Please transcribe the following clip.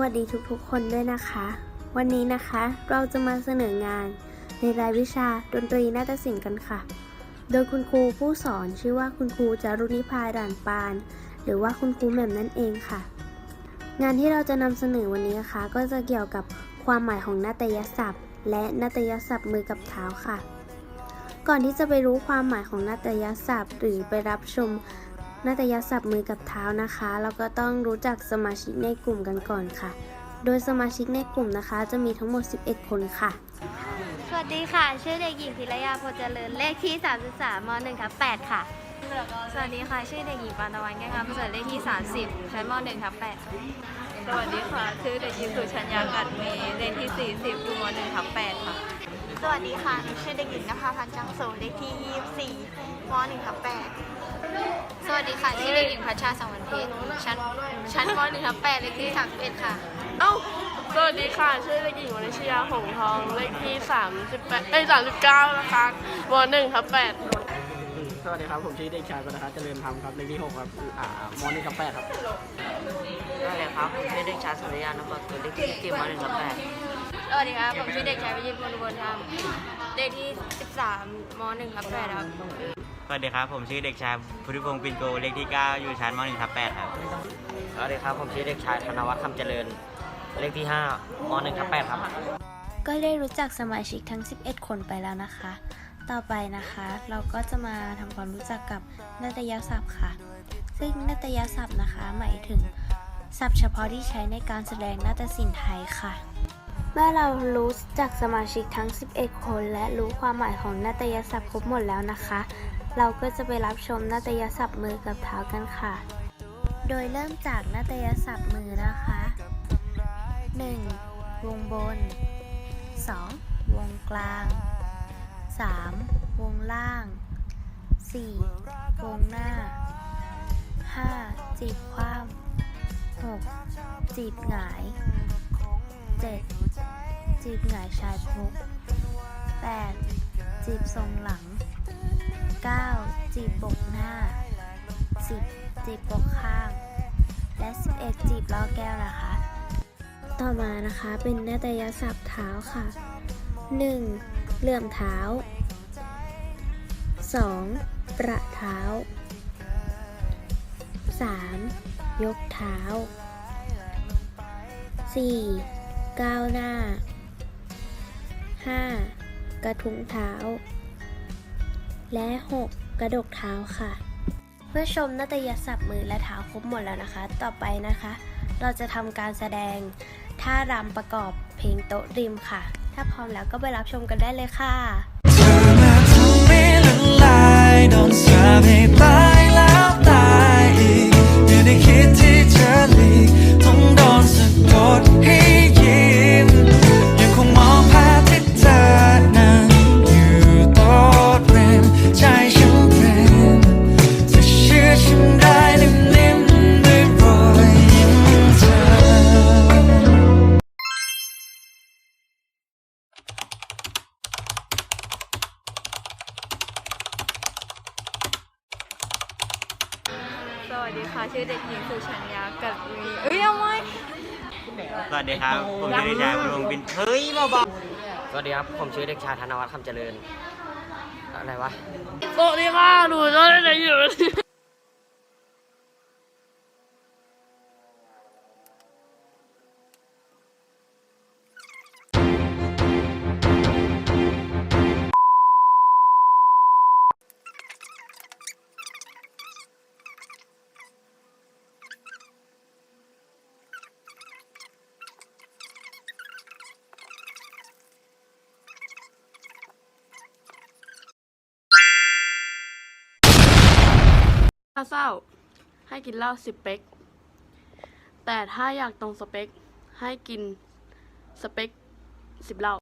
วัสดีทุกๆคนด้วยนะคะ วันนี้นะคะเราจะมาเสนองานในรายวิชาดนตรีนาฏศิลป์กันค่ะ โดยคุณครูผู้สอนชื่อว่าคุณครูจารุณิพาด่านปาน หรือว่าคุณครูแหม่มนั่นเองค่ะ งานที่เราจะนำเสนอวันนี้นะคะ ก็จะเกี่ยวกับความหมายของนาฏยศัพท์ และนาฏยศัพท์มือกับเท้าค่ะ ก่อนที่จะไปรู้ความหมายของนาฏยศัพท์ หรือไปรับชม นาฏยศัพท์มือกับเท้านะคะ เราก็ต้องรู้จักสมาชิกในกลุ่มกันก่อนค่ะ โดยสมาชิกในกลุ่มนะคะ จะมีทั้งหมด 11 คนค่ะ สวัสดีค่ะ ชื่อเด็กหญิงพิรยาโพเจริญเลขที่ 33ม1ทับ8ค่ะ สวัสดีค่ะ ชื่อเด็กหญิงปานตะวันแก้งงามประเสริฐเลขที่ 30 ชั้นม .1 ทับ8สวัสดีค่ะ ชื่อเด็กหญิงสุชัญญากัดเมเลขที่ 40อยู่ม .1 ทับ8ค่ะ สวัสดีค่ะหนูชื่อเด็กหญิงนภาพันธ์จังโสเลขที่ 24ม1ทับ8สวัสดีค่ะชื่อเด็กหญิงพัชชาสังวันเพชรชั้นชั้นม .1 ทับ8เลขที่31ค่ะ เอ้า สวัสดีค่ะ ชื่อเด็กหญิงวนิชยาหงส์ทอง เลขที่ 38เอ้ย39 นะคะม1ทับ8สวัสดีครับ ผมชื่อเด็กชายปนทัศน์เจริญธรรมครับ เลขที่ 6 ครับอ่ามหนึ่งกับแปดครับสวัสดีครับผมชื่อเด็กชายสุริยานพตัวเลขที่สิบมาหนึ่งกับแปด สวัสดีครับ ผมชื่อเด็กชายวิจิตรพลบุญธรรมเลขที่ 13ม .1 ทับ8ครับ สวัสดีครับ ผมชื่อเด็กชายพุทธิพงศ์ปินโกเลขที่ 9 อยู่ชั้นม .1 ทับ8ครับ สวัสดีครับ ผมชื่อเด็กชายธนวัฒน์คำเจริญ เลขที่5ม1กับ8ครับ ก็ได้รู้จักสมาชิกทั้ง 11 คนไปแล้วนะคะ ต่อไปนะคะ เราก็จะมาทำความรู้จักกับนาฏยศัพท์ค่ะ ซึ่งนาฏยศัพท์นะคะหมายถึงศัพท์เฉพาะที่ใช้ในการแสดงนาฏศิลป์ไทยค่ะ เมื่อเรารู้จักสมาชิกทั้ง 11 คน และรู้ความหมายของนาฏยศัพท์ครบหมดแล้วนะคะ เราก็จะไปรับชมนาฏยศัพท์มือกับเท้ากันค่ะ โดยเริ่มจากนาฏยศัพท์มือนะคะ 1. วงบน 2. วงกลาง 3. วงล่าง 4. วงหน้า 5. จีบคว่ำ 6. จีบหงาย 7. จีบหงายชายพุก 8. จีบทรงหลัง 9. จีบบกหน้า 10. จีบบกข้าง และ 11 จีบล้อแก้วนะคะ ต่อมานะคะเป็นนาฏยศัพท์เท้าค่ะ 1. เลื่อมเท้า 2. ประเท้า 3. ยกเท้า 4. ก้าวหน้า 5. กระทุ้งเท้า และ 6. กระดกเท้าค่ะเพื่อชมนาฏยศัพท์มือและเท้าครบหมดแล้วนะคะ ต่อไปนะคะ เราจะทำการแสดงท่ารำประกอบเพลงโต๊ะริมค่ะ ถ้าพร้อมแล้วก็ไปรับชมกันได้เลยค่ะ วัสดีค่ะ ชื่อเด็กหญิงสุชัญญากัดเมเอ้ยเอาไหมสวัสดีครับ ผมชื่อเด็กชายพุทธิพงศ์ปินเฮ้ยมาบอกสวัสดีครับ ผมชื่อเด็กชายธนวัฒน์คำเจริญ อะไรวะ สวัสดีค่ะหนูจะได้ไหนอ ถ้าเศร้าให้กินเหล้าสิบเป๊ก แต่ถ้าอยากตรงสเปค ให้กินสเปคสิบเหล้า